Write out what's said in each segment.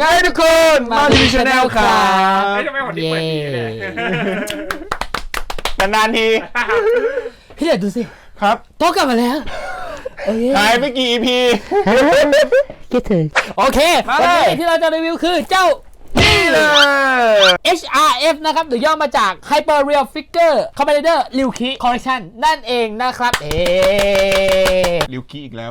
ไงทุกคนมาทีชาแนลครับเฮ้ยทำไมคนนี้เปิดดีเนี่ยนานๆทีพี่เดี๋ยวดูสิครับโต๊ะกลับมาแล้วเอ้ยหายไปกี่ EP คิดถึงโอเคมาวันเลยนี้ที่เราจะรีวิวคือเจ้า นี่เลย HRF นะครับหรือย่อมาจาก Hyper Real Figure Commander r y u k i Collection นั่นเองนะครับเอ๊ะลิวกี้อีกแล้ว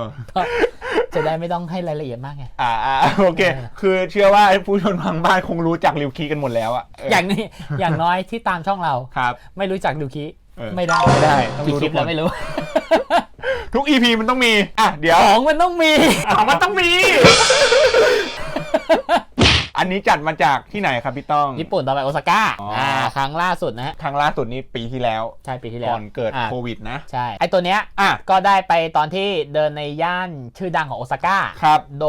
จะได้ไม่ต้องให้รายละเอียดมากไง อ่าอ่าโอเค คือเชื่อว่าผู้ชมทางบ้านคงรู้จักลิวคีกันหมดแล้วอะเอย่างนี้อย่างน้อยที่ตามช่องเรา ครับ ไม่รู้จัก r y u k i เออ ไม่ได้ไม่ได้ต้องกี่รู้คลิปทุกคน แล้วไม่รู้ ทุก EP มันต้องมี อะ เดี๋ยว ของมันต้องมี ของมันต้องมี อันนี้จัดมาจากที่ไหนครับพี่ต้อง ญี่ปุ่นต่อไปโอซาก้าอ๋ออ่อ่าครั้งล่าสุดนะฮะ ครั้งล่าสุดนี้ปีที่แล้ว ใช่ปีที่แล้วก่อนเกิดอ่าโควิดนะ ใช่ ไอตัวเนี้ยอะ ก็ได้ไปตอนที่เดินในย่านชื่อดังของโอซาก้า ครับ โด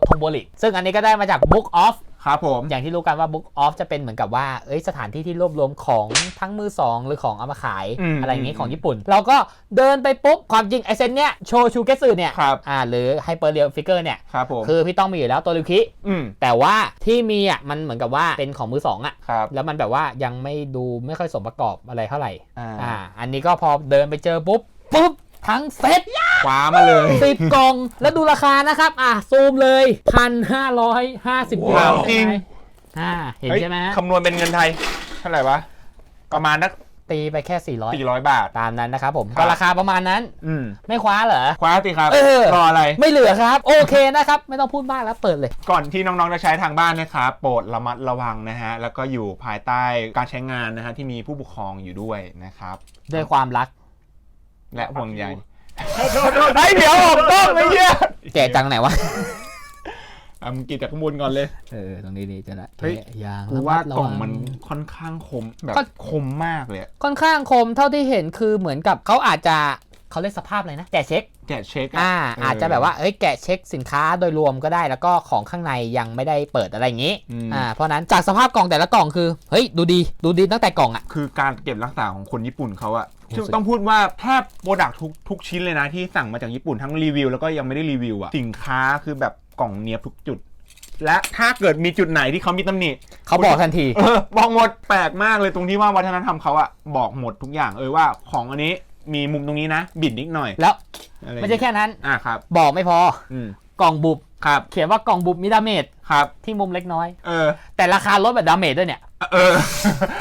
โทโบริ ซึ่งอันนี้ก็ได้มาจาก Book of ครับผม อย่างที่รู้กันว่า Book of จะเป็นเหมือนกับว่าเอ้ยสถานที่ที่รวบรวมของทั้งมือสองหรือของเอามาขายอืมอะไรอย่างงี้ของญี่ปุ่น เราก็เดินไปปุ๊บความจริงไอเซนเนี้ยโชชูเกสึเนี่ยครับ อ่าหรือ Hyper Real Figure เนี่ยครับผม คือพี่ต้องมีอยู่แล้วตัวริวคิ อืมแต่ว่าที่มีอะมันเหมือนกับว่าเป็นของมือสองอะ ครับ แล้วมันแบบว่ายังไม่ดูไม่ค่อยสมประกอบอะไรเท่าไหร่ อ่า อ่า อันนี้ก็พอเดินไปเจอปุ๊บปุ๊บทั้งเซ็ตค ว้ามาเลยสิบกล่องแล้วดูราคานะครับ อะซูมเลยพันห้าร้อยห้าสิบว้าวจริง อ่าเห็นฮ้ยใช่ไหมฮะคำนวณเป็นเงินไทย เท่าไหร่วะ ประมาณนักตีไปแค่400 400 บาท ตามนั้นนะครับผมครับก็ราคาประมาณนั้นอืมไม่คว้าเหรอ คว้าสิครับ เออ รออะไร ไม่เหลือครับ โอเคนะครับ ไม่ต้องพูดมากแล้วเปิดเลย ก่อนที่น้องๆจะใช้ทางบ้านนะครับโปรดระมัดระวังนะฮะ แล้วก็อยู่ภายใต้การใช้งานนะฮะ ที่มีผู้ปกครองอยู่ด้วยนะครับ ด้วยความรัก และห่วงใย ไอ้ยเดี๋ยวออกต้องไอ้เหี้ยแจกจังไหนวะ อะมึงกินจากข้างบนก่อนเลย เออ ตรงนี้ดีจะละเฮ้ย แกะยางกูว่าระดระกล่องวัมันค่อนข้างคมแบบก็ คมมากเลยอะค่อนข้างคมเท่าที่เห็นคือเหมือนกับเขาอาจจะ เขาเรียกสภาพอะไรนะแกะเช็คแกะเช็คอ่าเอาจจะแบบว่าเอ้ยแกะเช็คสินค้าโดยรวมก็ได้แล้วก็ของข้างในยังไม่ได้เปิดอะไรอย่างนี้อืมอ่าเพราะฉะนั้นจากสภาพกล่องแต่ละกล่องคือเฮ้ยดูดีดูดีตั้งแต่กล่องอะคือการเก็บรักษาของคนญี่ปุ่นเขาอะโอ้สุดต้องพูดว่าแทบโปรดักทุกทุกชิ้นเลยนะที่สั่งมาจากญี่ปุ่นทั้งรีวิวแล้วก็ยังไม่ได้รีวิวอะสินค้าคือแบบกล่องเนียบทุกจุดและถ้าเกิดมีจุดไหนที่เขามีตำหนิเขาบอกทันทีเออบอกหมดแปลกมากเลยตรงที่ว่าวัฒนธรรมเขาอะบอกหมดทุกอย่างเออว่าของอันนี้ มีมุมตรงนี้นะ บิดนิดหน่อยแล้วอะไรไม่ใช่แค่นั้น อะครับ บอกไม่พออืมกล่องบุบ ครับ เขียนว่ากล่องบุบมีดาเมจครับ ที่มุมเล็กน้อย เออ แต่ราคาลดแบบดาเมจด้วยเนี่ย เออ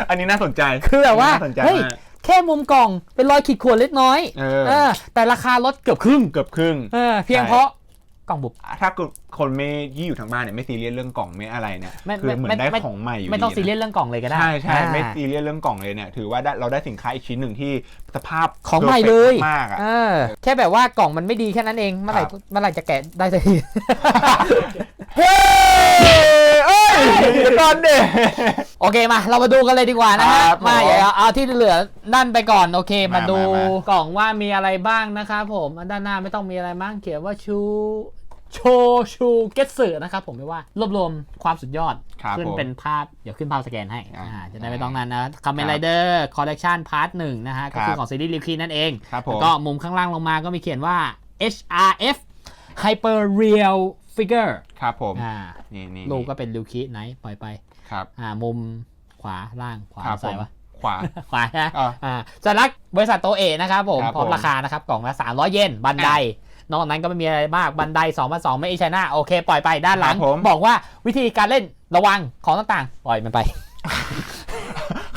อันนี้น่าสนใจคือแบบว่าน่สนใจเฮ้ย มากแค่มุมกล่องเป็นรอยขีดข่วนเล็กน้อยเออเออแต่ราคาลดเกือบครึ่ง เกือบครึ่ง เออเพียงใช่ เพราะ กล่องบุบถ้าเกิดคนไม่ยี่อยู่ทางบ้านเนี่ยไม่ซีเรียสเรื่องกล่องไม่อะไรเนี่ยไม่คือเหมือนไม่ได้ไม่ของใหม่อยู่ไม่ต้องดีซีนะเรียสเรื่องกล่องเลยก็ได้ใช่ใช่อ่าไม่ซีเรียสเรื่องกล่องเลยเนี่ยถือว่าได้เราได้สินค้าอีกชิ้นหนึ่งที่สภาพของใหม่เลยมากอะเออแค่แบบว่ากล่องมันไม่ดีแค่นั้นเองเมื่อไหร่ครับเมื่อไหร่จะแกะได้สักทีเฮ้ย เอ้ยเดี๋ยวก่อนเด้ โอเคมา เรามาดูกันเลยดีกว่านะฮะครับมาผมอย่าเอาเอาที่เหลือนั่นไปก่อนโอเค มามาดูมามากล่องว่ามีอะไรบ้างนะครับผมอันด้านหน้าไม่ต้องมีอะไรมากเขียนว่าชูโชชูเกตสึนะครับผมไม่ว่ารวบรวมความสุดยอด ครับขึ้นผมเป็นภาพ เดี๋ยวขึ้นภาพสแกนให้อ่าอ่าจะได้ไม่ต้องนั้นนะคาเมนไรเดอร์คอลเลกชันพาร์ทหนึ่งนะฮะก็คือครับของซีรีส์ลิวคีนั่นเองครับผแล้วมก็มุมข้างล่างลงมาก็มีเขียนว่า HRF Hyper Real Figure ครับผมอ่านี่นี่ลูกก็เป็นลิวคีไหนปล่อยไปครับอ่ามุมขวาล่างขวาครับผซ้ายมวะขวาขวาฮะอ่าอ่าสัญลักษณ์บริษัทโตเอะนะครับผมครับพร้อมผมราคานะครับกล่องละ300 เยนบันไดนอกจากนั้นก็ไม่มีอะไรมากบันได2 0 0ไม่อีชนะโอเค ปล่อยไปด้านหลังครับผมบอกว่าวิธีการเล่นระวังของต่างๆ ปล่อยมันไป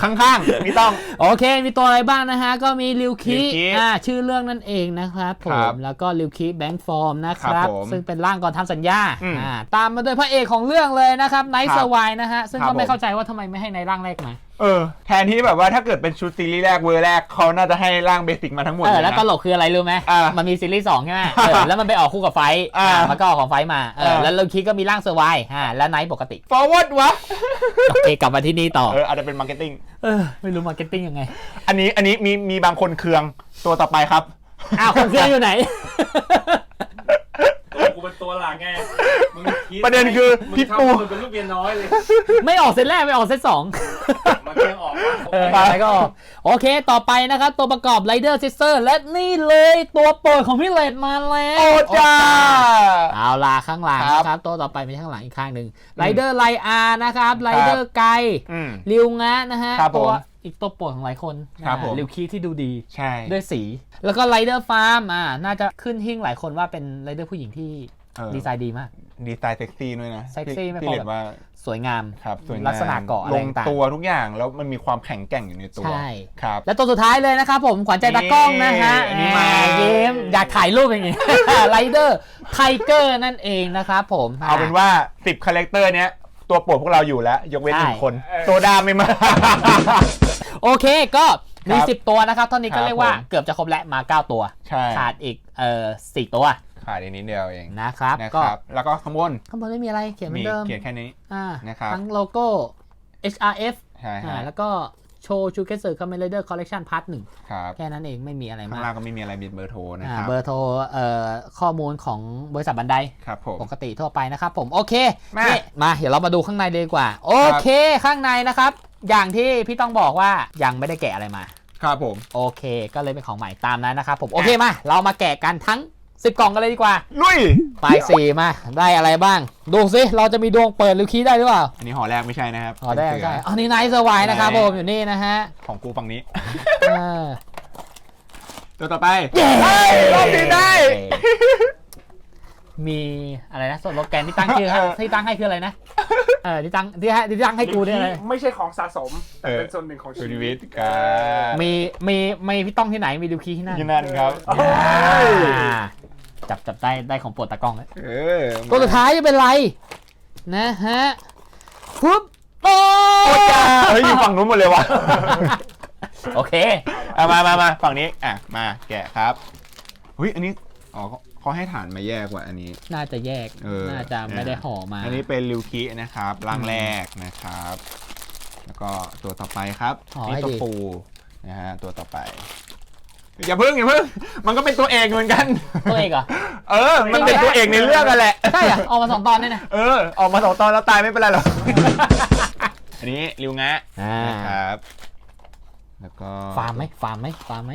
ข้างๆไม่ต้อง โอเค มีตัวอะไรบ้างนะฮะ ก็มีริวคิริวคิอ่าชื่อเรื่องนั่นเองนะครับผครัมบแล้วก็ริวคิแบงค์ฟอร์มนะคครัรับบ ผมซึ่งเป็นร่างก่อนทำสัญญาอืมอ่าตามมาด้วยพระเอกของเรื่องเลยนะครับไนท์คเซรัอบร์ไวนะฮะ ซึ่งครัก็บไม่ผม เข้าใจว่าทำไมไม่ให้ในร่างแรกมา เออ แทนที่แบบว่าถ้าเกิดเป็นชุดซีรีส์แรกเวอร์แรกเขาน่าจะให้ร่างเบสิกมาทั้งหมดเออเลยแล้วนะ ตลกคืออะไรรู้ไหมอ่ามัมันมีซีรีส์สองใช่ไหมเออ แล้วมันไปออกคู่กับไฟท์อ่าอ่ามันก็ออกของไฟท์มาเอออ่าแล้วริวคิก็มีร่างเซอร์ไวอ่าแล้วไนท์ปกติ forward วะ โอเคกลับมาที่นี่ต่อ เอออาจจะเป็นมาร์เก็ตติ้ง เออ ไม่รู้มาร์เก็ตติ้งยังไง อันนี้อันนี้มีมีบางคนเคืองตัวต่อไปครับ อ้าวคนเครื่องอยู่ไหน กูเป็นตัวหลักไงมึงคิดประเด็นคือมึงพี่ทำปูมึงเป็นลูกเมียน้อยเลยไม่ออกเซตแรกไม่ออกเซตสอง มันเพียงออกว่าเอออะไรก็ออกโอเค ต่อไปนะครับ ตัวประกอบ Rider Sister และนี่เลยตัวโปรดของพี่เลดมาแล้ว โอ้จ้า เอาล่ะข้างหลังครับนะครับตัวต่อไปมีข้างหลังอีกข้างหนึ่ง Rider ไลอานะครับ Rider ไกอืม ริวงะนะฮะ ครับผม ตัว อีกตัวโปรดของหลายคนครับผมริวคีที่ดูดี ใช่ ด้วยสี แล้วก็ Rider Farm อ่าน่าจะขึ้นหิ้งหลายคนว่าเป็น Rider ผู้หญิงที่เออ ดีไซน์ดีมาก ดีไซน์เซ็กซี่ด้วยนะเซ็กซี่ไม่พี่พอเลแบบดว่าสวยงาม ครับสวยงามลักษณะเกาะอะไรลงต่างๆ ตัวทุกอย่างแล้วมันมีความแข็งแกร่งอยู่ในตัวใช่ ครับ และตัวสุดท้ายเลยนะครับผม ขวัญใจตากล้องนะฮะนี่อันนี้มาแหเยิ้มอยากถ่ายรูปอย่างงี้ ไรเดอร์ไทเกอร์นั่นเองนะครับผมเอาเป็นว่า 10 คาแรคเตอร์เนี้ย ตัวโปรดพวกเราอยู่แล้ว ยกเว้นหนึ่งใช่คน โซดาไม่มา โอเคก็มี ครับ10 ตัวนะครับเท่านี้ครัก็บเรียกว่าผม เกือบจะครบแล้วมา 9 ตัว ใช่ขาดอีกเอ่อสี่ตัวขาดอีกนิดเดียวเองนะครับ นะก็ครับ แล้วก็ข้างบนข้างบนไม่มีอะไรเขียนเหมืมีอนเดิมเขียนแค่นี้ อ่านะครับ ทั้งโลโก้ HRF ใช่อ่าฮะแล้วก็โชว์ชูเกสเซอร์คอมเมนเดอร์คอลเล t ชันพาร์ทหนึ่งครับแค่นั้นเองไม่มีอะไรข้างมากล่างก็ไม่มีอะไรมีเบอร์โทรนะอ่าครับเบอร์โทรเอ่อข้อมูลของบริษัทบันได ครับผม ปกติทั่วไปนะครับผมโอเคมานี่นี่มาเดี๋ยวเรามาดูข้างในเลยดีกว่า โอเคข้างในนะครับ อย่างที่พี่ต้องบอกว่ายังไม่ได้แกะอะไรมา ครับผม โอเค ก็เลยเป็นของใหม่ตามนั้นนะครับผมโอเคมาเรามาแกะกันทั้ง 10 กล่องกันเลยดีกว่าลุย ปลายสี่มาได้อะไรบ้าง ดูสิเราจะมีดวงเปิดหรือคีย์ได้หรือเปล่าอันนี้ห่อแรกไม่ใช่นะครับอ๋อได้เป็นเสืใช่อันนี้ไนท์สวายนะครับผมอยู่นี่นะฮะของกูฝั่งนี้อ่าตัวต่อไป เย้เฮ้ยรอบนี้ได้ มีอะไรนะส่วนโลแกนที่ตั้งชื่อให้ที่ตั้งให้คืออะไรนะเออที่ตั้งที่ให้ที่ตั้งให้กูเนี่ยอะไรไม่ใช่ของสะสมแต่เออ เป็นส่วนหนึ่งของชีชีวิวิตตกันมีมีมีพี่ต้องที่ไหนมีดูคีย์ที่นั่นที่นั่นครับ อ่าจับจับได้ได้ของโปรดตากล้องแล้ว เออตัวสุดท้ายจะเป็นไร นะฮะปุ๊บโอ้โอ้จ้าเฮ้ยอยู่ฝั่งนู้นหมดเลยวะโอเค เอามามามาฝั่งนี้ อะ มาแกะครับ เฮ้ย อันนี้ อ๋อ เขาเขาให้ฐานมาแยกว่ะอันนี้ น่าจะแยก เออน่าจะไม่ได้ห่อมา อันนี้เป็นริวคินะครับร่างแรกนะครับ แล้วก็ตัวต่อไปครับอ๋อนี่ให้ตัวดี ปูนะฮะตัวต่อไป อย่าเพิ่งอย่าเพิ่งมันก็เป็นตัวเอกเหมือนกัน ตัวเอกเหรอ เออ มันเป็นตัวเอกในเรื่องกันแหละ ใช่เหรอออกมาสองตอนเนี่ยนะ เออ ออกมาสองตอนแล้วตายไม่เป็นไรหรอก อันนี้ริวงะอ่า นะครับ แล้วก็ ฟาร์มไหมฟาร์มไหมฟาร์มไหม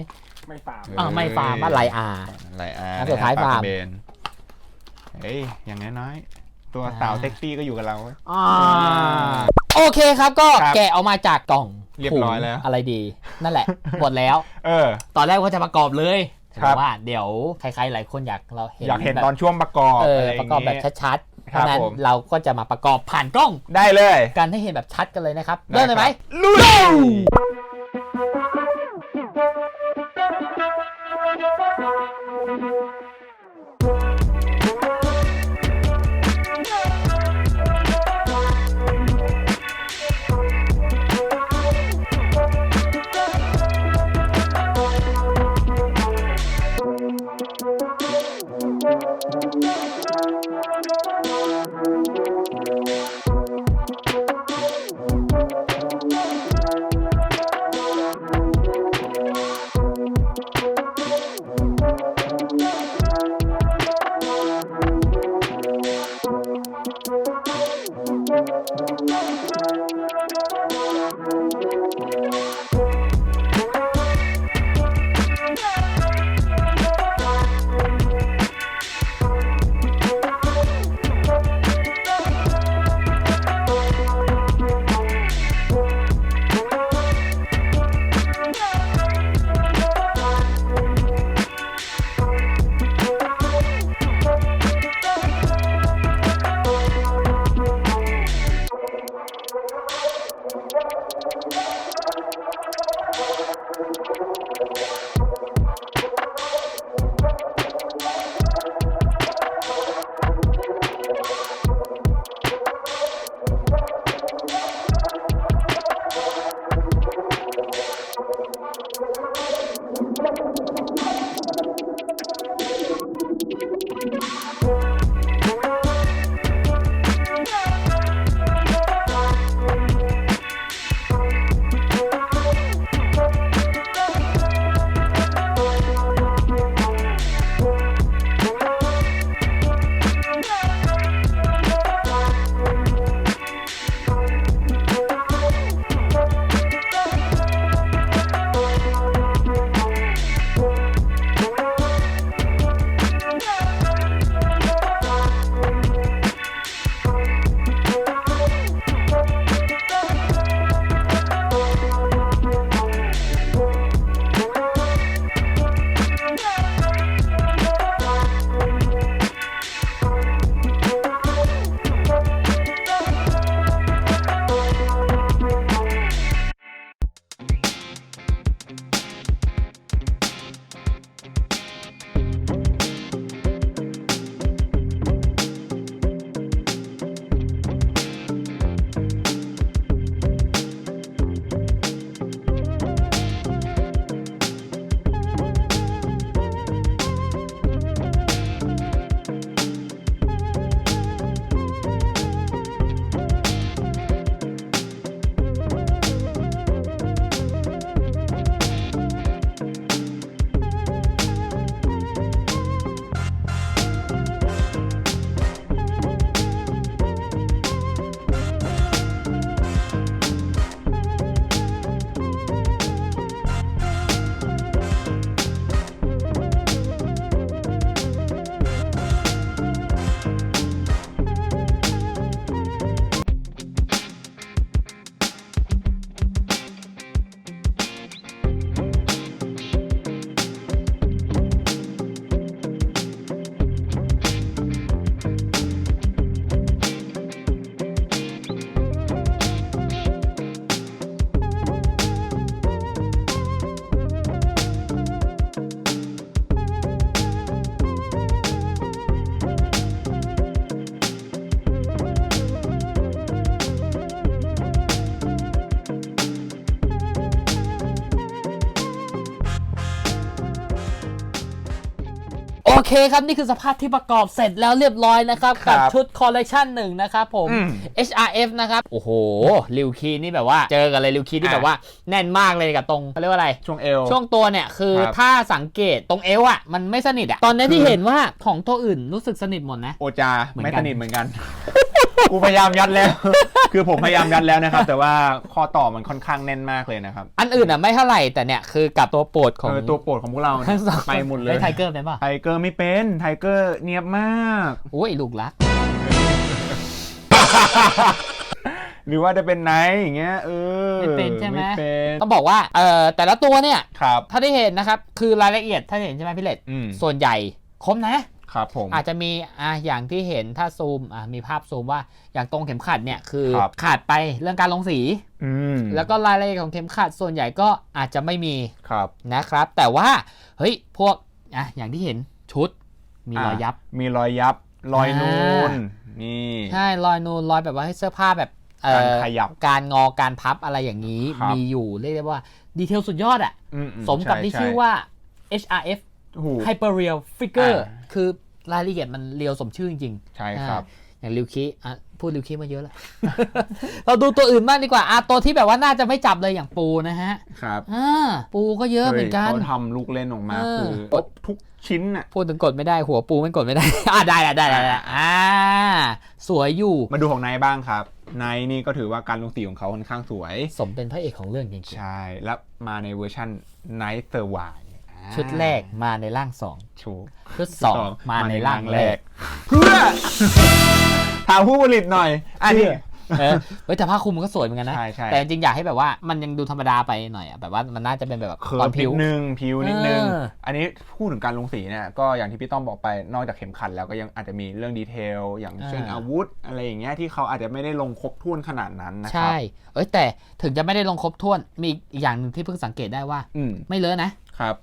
ไม่ฟาร์ม อ่าไม่ฟาร์มบ้านไลอาไรอาอันสุดท้ายนะคฟาร์มบปลกระเบนเฮ้ย อย่างน้อยๆตัวสาวอ่าเซ็กซี่ก็อยู่กับเรา อ่าโอเคครับก็ครับแกะออกมาจากกล่องเรียบร้อยแล้ว ถุงอะไรดี นั่นแหละ หมดแล้ว เออ ตอนแรกว่าจะประกอบเลยครับ แต่ว่าเดี๋ยวใครๆหลายคนอยากเราเห็นอยากเห็นแบบตอนช่วงประกอบเอออะไรอปย่างระกอบแบบงี้ ชัดๆเพครับราะฉะนั้นผม เราก็จะมาประกอบผ่านกล้อง ได้เลย กันให้เห็นแบบชัดกันเลยนะครับเริ่มเลยไหมลุย Thank you. เคครับ นี่คือสภาพที่ประกอบเสร็จแล้วเรียบร้อยนะครับครักับบชุดคอลเล t ชันหนึ่งนะครับผมอืม HRF นะครับ โอ้โหลิวคีนี่แบบว่า เจอกันเลยลิวคีที่อะแบบว่าแน่นมากเลยกับตรงเขาเรียกว่าอะไร ช่วงเอว ช่วงตัวเนี่ย คือครับถ้าสังเกตตรงเอวอะมันไม่สนิทอะ ตอนนี้ที่เห็นว่าของตัวอื่นรู้สึกสนิทหมดนะ โอจาเหมือนไม่กันสนิทเหมือนกัน กูพยายามยัดแล้ว คือผมพยายามยัดแล้วนะครับ แต่ว่าข้อต่อมันค่อนข้างแน่นมากเลยนะครับอันอื่นอะไม่เท่าไหร่แต่เนี่ยคือกับตัวโปรดของ เออตัวโปรดของพวกเราเนี่ยทั้งสอง ไปหมดเลยไทเกอร์เป็นป่ะไทเกอร์ไม่เป็นไทเกอร์เนียบมาก โอ้ยลูกรัก หรือว่าจะเป็นไนท์อย่างเงี้ยเออไม่เป็นใช่ไหม ไม่เป็นต้องบอกว่าเอ่อแต่ละตัวเนี่ยครับ ถ้าได้เห็นนะครับ คือรายละเอียดถ้าเห็นใช่ไหมพี่เล็ดอืมส่วนใหญ่คมนะ ครับผม อาจจะมีอะอย่างที่เห็นถ้าซูมอะมีภาพซูมว่าอย่างตรงเข็มขัดเนี่ยคือครับ ขาดไปเรื่องการลงสี อืมแล้วก็รายละเอียดของเข็มขัดส่วนใหญ่ก็อาจจะไม่มีครับนะครับ แต่ว่าเฮ้ยพวกอะอย่างที่เห็นชุดมีรอยยับะมีรอยยับ รอยนูนอ่นี่ ใช่รอยนูนรอยแบบว่าให้เสื้อผ้าแบบเอ่การอขยับการงอการพับอะไรอย่างนี้ ครับ มีอยู่เรียกได้ว่าดีเทลสุดยอดอะ อือืสมกับใที่ชื่อว่า HRF โอ้โห Hyper Real Figure อ่าคือรายละเอียดมันเรียวสมชื่อจริงๆใช่ครับอ่าอย่างริวคิอะพูดริวคิมาเยอะแล้ว เราดูตัวอื่นบ้างดีกว่าอะตัวที่แบบว่าน่าจะไม่จับเลยอย่างปูนะฮะ ครับอ่าปูก็เยอะเหมือนกันเขาทำลูกเล่นออกมาเออคือครบทุกชิ้นน่ะพูดถึงกดไม่ได้หัวปูมันกดไม่ได้อะได้ได้ได้ได้ได้อ่าสวยอยู่มาดูของไนท์บ้างครับไนท์นี่ก็ถือว่าการลงสีของเขาค่อนข้างสวย สมเป็นพระเอกของเรื่องจริงใช่ แล้วมาในเวอร์ชันไนท์เซอร์ไวๆ ชุดแรกมาในร่างสองชูชุดสองมาในร่างแรก เพื่อถามผู้ผลิตหน่อย อันนี้เออเฮ้ยแต่ผ้าคลุมมันก็สวยเหมือนกันนะใช่ใช่แต่จริงๆอยากให้แบบว่ามันยังดูธรรมดาไปหน่อยอะแบบว่ามันน่าจะเป็นแบบเคิตอร์นฟผินิวดนึงผิวนิดนึงเอออันนี้พูดถึงการลงสีเนี่ยก็อย่างที่พี่ต้อมบอกไปนอกจากเข็มขัดแล้วก็ยังอาจจะมีเรื่องดีเทล อย่างเช่นอ่าอาวุธ อะไรอย่างเงี้ยที่เขาอาจจะไม่ได้ลงครบถ้วนขนาดนั้นนะครัใช่เอ้ยแต่ถึงจะไม่ได้ลงครบถ้วนมีอีกอย่างหนึ่งที่เพิ่งสังเกตได้ว่าอืมไม่เลอะนะครับ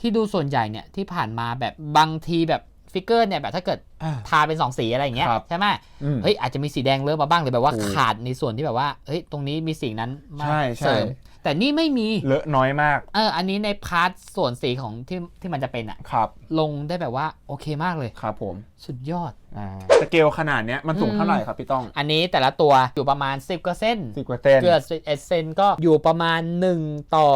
ที่ดูส่วนใหญ่เนี่ยที่ผ่านมาแบบบางทีแบบฟิกเกอร์เนี่ยแบบถ้าเกิดอ่าทาเป็นสองสีอะไรอย่างเงี้ยครับใช่ไหมอืมเฮ้ยอาจจะมีสีแดงเลอะมาบ้างหรือแบบว่าถูกขาดในส่วนที่แบบว่าเฮ้ยตรงนี้มีสิ่งนั้นมาใช่ใช่เสริมแต่นี่ไม่มีเลอะน้อยมากเอออันนี้ในพาร์ทส่วนสีของที่ที่มันจะเป็นอะครับ ลงได้แบบว่าโอเคมากเลยครับผมสุดยอดอ่าสเกลขนาดเนี้ยมันสูงอืมเท่าไหร่ครับพี่ต้อง อันนี้แต่ละตัวอยู่ประมาณ 10กว่าเส้นสิบกว่าเส้นเกือบ11เซนก็อยู่ประมาณ 1 ต่อ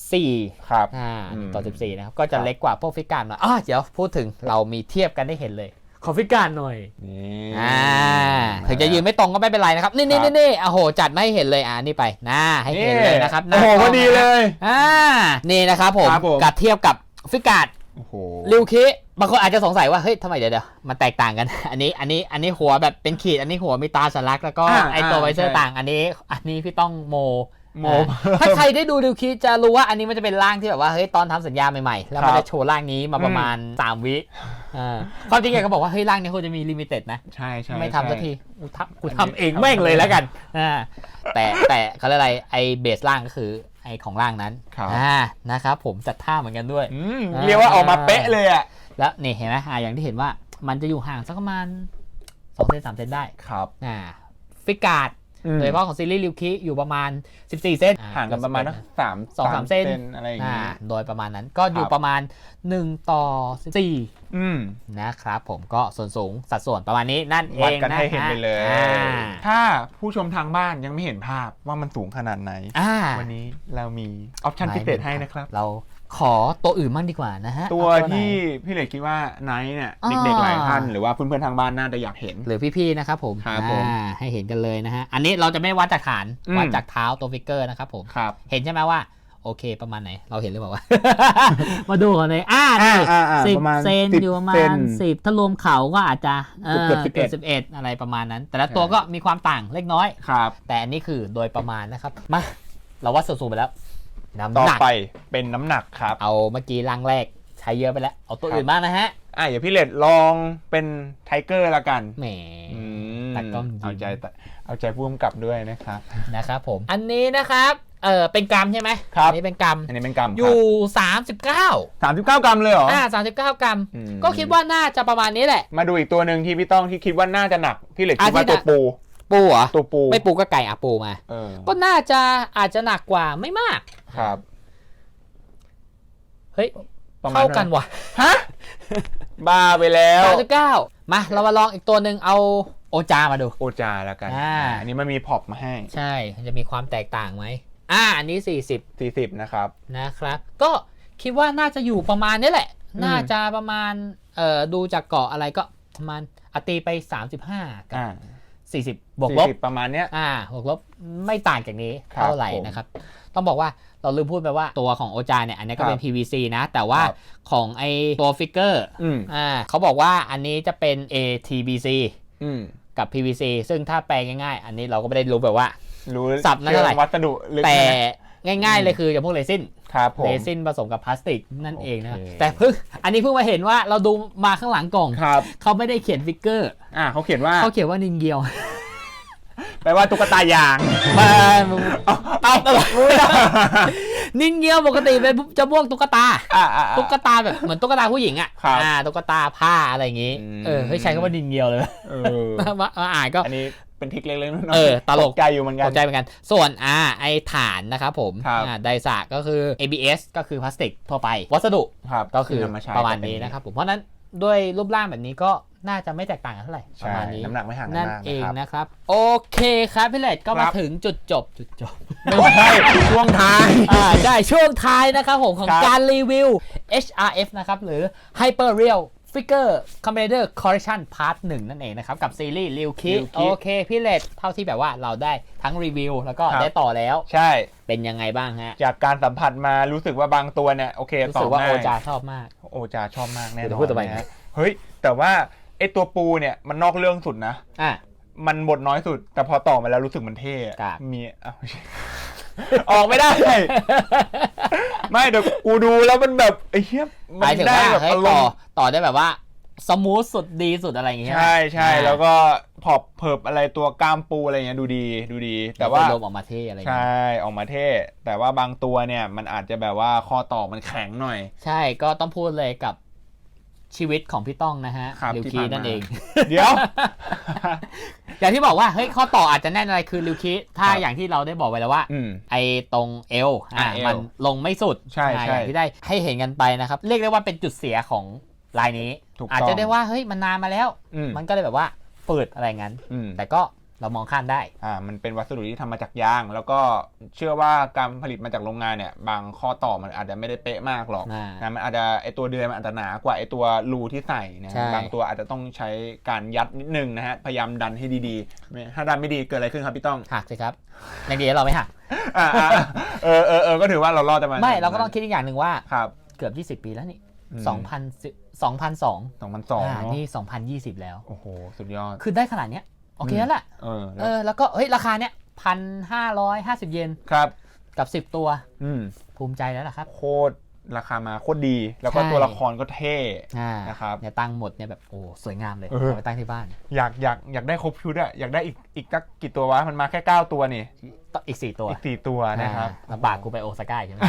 14 ครับ อ่าอืมต่อ14นะครับ ก็จะครับเล็กกว่าพวกฟิกการหน่อยอะเดี๋ยวพูดถึงเรามีเทียบกันได้เห็นเลย ขอฟิกการหน่อย นี่อ่า ถึงจะยืนไม่ตรงก็ไม่เป็นไรนะครับ นี่นี่นี่นี่โอ้โห จัดไม่ให้เห็นเลย อ่า นี่ไปนะให้เห็นเลยนะครับหน้าโอ้โหกล้พงอดีเลย อ่า นี่นะครับผม ครับผม กับเทียบกับฟิกการ์ดโอ้โห ริวคิบางคนอาจจะสงสัยว่าเฮ้ยทำไมเดี๋ยวเดี๋ยวมันแตกต่างกัน อันนี้อันนี้อันนี้หัวแบบเป็นขีด อันนี้หัวมีตาสัญลักษณ์แล้วก็อ่าไอตัวอ่าไวเซอร์ใช่ต่าง อันนี้ อันนี้พี่ต้องโม โมอ่าถ้าใครได้ดูริวคิจะรู้ว่าอันนี้มันจะเป็นร่างที่แบบว่าเฮ้ยตอนทำสัญญาใหม่ๆ แล้วมันครับจะโชว์ร่างนี้มาประมาณ 3 วิอ่าความจริงแกก็บอกว่าเฮ้ยร่างนี้ควรจะมีลิมิเต็ดนะ ใช่ใช่ไม่ทำสักทีใช่กูทำกูทำเองแม่งเลยแล้วกันอ่าแต่แต่เขาเรียกอะไรไอเบสร่างก็คือไอของร่างนั้นครับ อ่านะครับผมจัดท่าเหมือนกันด้วย อืมอ่าเรียกว่าออกมาเป๊ะเลยอะแล้วนี่เห็นไหมอ่าอย่างที่เห็นว่ามันจะอยู่ห่างสักประมาณ2เซน3เซนได้ครับ อ่าฟิกการ์ด โดยเฉพาะของซีรีส์ลิวคิอยู่ประมาณ 14เซนห่างกันประมาณนักสามสองสามเส้นอะไรอย่างอ่างี้โดยประมาณนั้นก็อยู่ครับประมาณ 1 ต่อ4อืมนะครับผมก็ส่วนสูงสัดส่วนประมาณนี้นั่นเอวัดงกันนะให้เห็นไปเลยอ่าถ้าผู้ชมทางบ้านยังไม่เห็นภาพว่ามันสูงขนาดไหนอ่าวันนี้เรามีออปชั่นพิเศษให้นะครับเรา ขอตัวอื่นบ้างดีกว่านะฮะตัวเอาไหน ที่พี่เหล็กคิดว่าไนท์เนี่ยอ่า เด็กๆหลายท่านหรือว่าเพื่อนๆทางบ้านน่าจะอยากเห็น หรือพี่ๆนะครับผมครับผมอ่าให้เห็นกันเลยนะฮะ อันนี้เราจะไม่วัดจากฐาน อืม วัดจากเท้าตัวฟิกเกอร์นะครับผม ครับ เห็นใช่ไหมว่า โอเคประมาณไหน เราเห็นหรือเปล่าวะ มาดูกันเลยอ่าอ่านี่อ่าอ่าสิบประมาณเซน10อยู่ประมาเซณนสิบถ้ารวมเขาก็อาจจะเออเกือบๆเกือบสิบเอ็ดอะไรประมาณนั้น แต่ละตัวก็มีความต่างเล็กน้อย ครับ แต่อันนี้คือโดยประมาณนะครับ มา เราวัดส่วนสูงไปแล้ว น้ำต่อหนักไปเป็นน้ำหนักครับเอาเมื่อกี้ลังแรกใช้เยอะไปแล้วเอาตัวครับอื่นบ้างนะฮะอะอย่าพี่เหล็กลองเป็นไทเกอร์ละกันแหม อืมตากล้องยิ้ม เอาใจแต่เอาใจผู้กำกับด้วยนะครับ นะครับผม อันนี้นะครับเออเป็นกรัมใช่ไหมครับ อันนี้เป็นกรัมอันนี้เป็นกรัมอยู่ 39สามสิบเก้ากรัมเลยเหรอ อ่า39 กรัม อืม ก็คิดว่าน่าจะประมาณนี้แหละ มาดูอีกตัวหนึ่งที่พี่ต้องที่คิดว่าน่าจะหนัก พี่เหล็กคิดว่าอะที่ตัวหนักปู ปูเหรอตัวปู ไม่ปูก็ไก่อะปูมา เออก็น่าจะอาจจะหนักกว่าไม่มาก ครับเฮ้ย ประมาณเท่ากันว่ะฮะบ้าไปแล้ว39มา เรามาลองอีกตัวหนึ่งเอาโอจามาดู โอจาแล้วกันอ่า อันนี้มันมีพอปมาให้ใช่มันจะมีความแตกต่างไหมอ่า อันนี้40 40นะครับนะครับ ก็คิดว่าน่าจะอยู่ประมาณนี้แหละ อืม น่าจะประมาณเอ่อดูจากเกาะอะไรก็ประมาณอตีไป 35 กับอ่า 40 บวกลบ40ประมาณเนี้ย อ่าบวกลบไม่ต่างจากนี้ครับ เท่าไหร่ผมนะครับ ต้องบอกว่าเราลืมพูดไปว่าตัวของโอจาเนี่ยอันนี้ก็เป็นครับ PVC นะ แต่ว่าครับของไอตัวฟิกเกอร์อืมอ่าเขาบอกว่าอันนี้จะเป็น ATBC อืมกับ PVC ซึ่งถ้าแปลง่ายๆ อันนี้เราก็ไม่ได้รู้แบบว่า รู้สับนั่นเท่าไหร่ชิงวัสดุลึกแต่นะ ง่ายๆเลยคืออย่างพวกเรซิน ครับผม เรซินผสมกับพลาสติกนั่นเองนะโอเค แต่เพิ่งอันนี้เพิ่งมาเห็นว่าเราดูมาข้างหลังกล่อง ครับเขาไม่ได้เขียนฟิกเกอร์ อ่าเขาเขียนว่า เขาเขียนว่านินเกียว แปลว่าตุ๊กตายาง มาเอาตลอดนินเกียวปกติเป็นจะพวกตุ๊กตาอ่าอ่าอ่า ตุ๊กตาแบบเหมือนตุ๊กตาผู้หญิงอะครับอ่าตุ๊กตาผ้าอะไรอย่างงี้ อืม เออเฮ้ยใช้คำว่านินเกียวเลยเออมามาอ่านก็ อันนี้เป็นทริกเล็กๆน้อยๆเออตลก ใจอยู่เหมือนกัตน กใจเหมือนกัน ส่วนอ่าไอฐานนะครับผมครับอ่าไดสะก็คือ ABS ก็คือพลาสติกทั่วไป วัสดุครับก็คือที่นำมาใช้ประมาณก็เป็นี้นะครับผมเพราะฉะนั้นด้วยรูปร่างแบบนี้ก็ น่าจะไม่แตกต่างกันเท่าไหร่ปใช่ระมาณนี้น้ำหนักไม่ห่างกันนั่นมากเองนะครับ นะครับ โอเคครับพี่เลดก็คมารับถึงจุดจบจุดจบ ไม่ใช่ช่วงท้าย อ่าใช่ช่วงท้ายนะครับผมของครับ การรีวิว HRF นะครับ หรือ Hyper Real Figure Commander Collection Part 1 นั่นเองนะครับ กับซีรีส์ Real Kit Real Kit โอเค พี่เลดเท่าที่แบบว่าเราได้ทั้งรีวิว แล้วก็ครับ ได้ต่อแล้วใช่ เป็นยังไงบ้างฮะ จากการสัมผัสมารู้สึกว่าบางตัวเนี่ยโอเครู้ต่สึอกว่าง่าโอยจาชอบมาก โอจาชอบมากแน่นเดี๋อยวพูดต่อไปนนะเฮ้ย แต่ว่า ไอตัวปูเนี่ยมันนอกเรื่องสุดนะ อะ มันบทน้อยสุด แต่พอต่อมาแล้วรู้สึกมันเท่อะกากมีอ้าว ออกไม่ได้ ไม่เดี๋ยวกูดูแล้วมันแบบไอ้เหี้ยหมัมายนถึงได้ว่าแบบให้อารต่อมณ์ต่อได้แบบว่าสมูทสุดดีสุดอะไรอย่างเงี้ยใช่ใช่อ่าแล้วก็พอบเพิบอะไรตัวกล้ามปูอะไรเงี้ยดูดีดูดี แต่ว่าลมออกมาเท่อะไรอย่างใช่เงี้ยออกมาเท่ แต่ว่าบางตัวเนี่ยมันอาจจะแบบว่าข้อต่อมันแข็งหน่อย ใช่ก็ต้องพูดเลยกับ ชีวิตของพี่ต้องนะฮะครับลิวที่คีผ่านมานั่นเอง เดี๋ยว อย่างที่บอกว่าเฮ้ยข้อต่ออาจจะแน่นอะไรคือลิวคีถ้าครับ อย่างที่เราได้บอกไว้แล้วว่า อืม ไอ้ตรงเอวอะอ่าเอวมันลงไม่สุดใช่อ่าใช่อย่างที่ได้ให้เห็นกันไปนะครับ เรียกได้ว่าเป็นจุดเสียของลายนี้ ถูกต้อง อาจจะได้ว่าเฮ้ยมันนานมาแล้ว อืมมันก็เลยแบบว่าฝืดอะไรงั้น อืมแต่ก็ เรามองข้ามได้ อ่ามันเป็นวัสดุที่ทำมาจากยาง แล้วก็เชื่อว่าการผลิตมาจากโรงงานเนี่ยบางข้อต่อมันอาจจะไม่ได้เป๊ะมากหรอกอ่านะมันอาจจะไอตัวเดือยมันอาจจะหนากว่าไอตัวรูที่ใส่นะใช่ บางตัวอาจจะต้องใช้การยัดนิดนึงนะฮะพยายามดันให้ดีๆไม่ถ้าดันไม่ดีเกิดอะไรขึ้นครับพี่ต้องหักสิครับอย่างดีเราไม่หัก อ่าอ่าเออเออเออก็ถือว่าเรารอดแต่มันไม่เราก็ต้องคิดอีกอย่างหนึ่งว่า ครับเกือบ 20 ปีแล้วนี่อืม2000 2002สองพันสองอ่าเนาะนี่2020แล้ว โอ้โหสุดยอด คือได้ขนาดเนี้ย โอเคแล้วแหละเออเอแล้วอแล้วก็เฮ้ยราคาเนี้ยพันห้าร้อยห้าสิบเยนครับ กับสิบ10ตัว อืมภูมิใจแล้วล่ะครับ โคตรราคามาโคตรดี แล้วก็ใช่ตัวละครก็เท่อ่านะครับเนี่ยตังค์หมดเนี่ยแบบโอ้สวยงามเลยเออเอาไปตั้งที่บ้าน อยากอยากอยากได้ครบชุดอะอยากได้อีกอีกสักกี่ตัววะมันมาแค่ 9 ตัวนี่ต้ องอีก 4 ตัวอีก4ตัวนะครับอ่าลำบากกูไปโอซาก้าใช่ไหม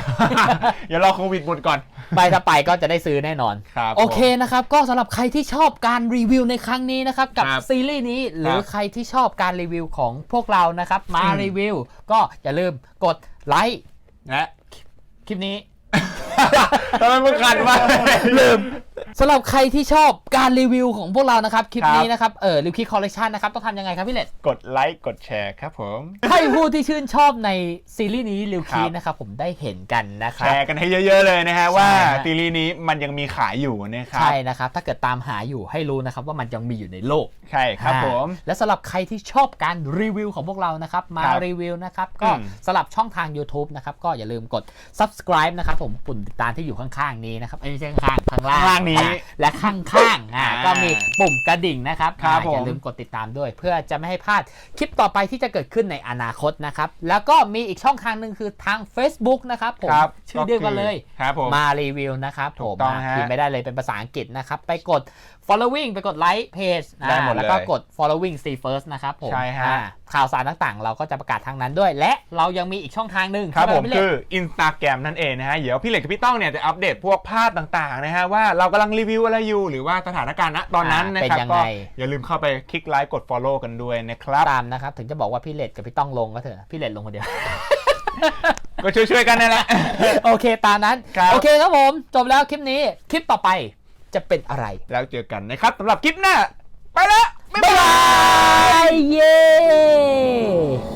อย่ารอโควิดหมดก่อน ไปถ้าไปก็จะได้ซื้อแน่นอน ครับโอเคนะครับ ก็สำหรับใครที่ชอบการรีวิวในครั้งนี้นะครับ กับครับซีรีส์นี้หรือครับใครที่ชอบการรีวิวของพวกเรานะครับ มาอืม รีวิว ก็อย่าลืมกดไลค์นะคลิปนี้ทำไมมึงขัดวะลืมสำหรับใครที่ชอบการรีวิวของพวกเรานะครับ คลิปครับนี้นะครับ เออรีวิวคอลเลคชันนะครับ ต้องทำยังไงครับพี่เลดกดไลค์กดแชร์ครับผมให้ผู้ที่ชื่นชอบในซีรีส์นี้ริวคีครับนะครับผมได้เห็นกันนะคแชรับ ร์กันให้เยอะ ๆเลยนะฮะว่าใช่ฮะ ซีรีส์นี้มันยังมีขายอยู่นะครับ ใช่นะครับ ถ้าเกิดตามหาอยู่ให้รู้นะครับว่ามันยังมีอยู่ในโลก ใช่ครับผมอ่าและสำหรับใครที่ชอบการรีวิวของพวกเรานะครับ มาครับรีวิวนะครับ ก็อืมสำหรับช่องทาง YouTube นะครับ ก็อย่าลืมกด subscribe นะครับ ผมปุ่มติดตามที่อยู่ข้างๆนี้นะครับเอ้ยไม่ใช่ข้างๆข้างล่างข้างล่างนี้อะและข้างๆอ่าอ่าก็มีปุ่มกระดิ่งนะครับครับอ่าอย่าผม ลืมกดติดตามด้วย เพื่อจะไม่ให้พลาดคลิปต่อไปที่จะเกิดขึ้นในอนาคตนะครับ แล้วก็มีอีกช่องทางหนึ่งคือทาง Facebook นะครับผมครับชื่อเดียวกันเลย ครับผม มารีวิวนะครับถูผกมต้องอะฮะพิมพ์ไม่ได้เลยเป็นภาษาอังกฤษนะครับ ไปกด following ไปกดไลค์เพจได้หมดเลยแล้วก็กด following see first นะครับผมใช่ฮะ อ่าข่าวสารต่างๆ เราก็จะประกาศทางนั้นด้วย และเรายังมีอีกช่องทางหนึ่งครับผมใช่ไหพี่เล็กคือ Instagram นั่นเองนะฮะ เดี๋ยวพี่เหล็กกับพี่ต้องเนี่ยจะอัปเดตพวกภาพต่างๆนะฮะ ว่าเรากำลังรีวิวอะไรอยู่ หรือว่าสถานการณ์ณตอนนั้นนะครับเป็นยังก็ไง อย่าลืมเข้าไปคลิกไลค์กด Follow กันด้วยนะครับ ตามนะครับ ถึงจะบอกว่าพี่เลดกับพี่ต้องลงก็เถอะพี่เลดลงคนเดียว ก็ช่วยๆกันนั่นแหละ โอเคตามนั้น ครับ โอเคครับผม จบแล้วคลิปนี้คลิปต่อไป จะเป็นอะไร แล้วเจอกันนะครับสำหรับคลิปหน้า ไปละบ๊ายบาย เย้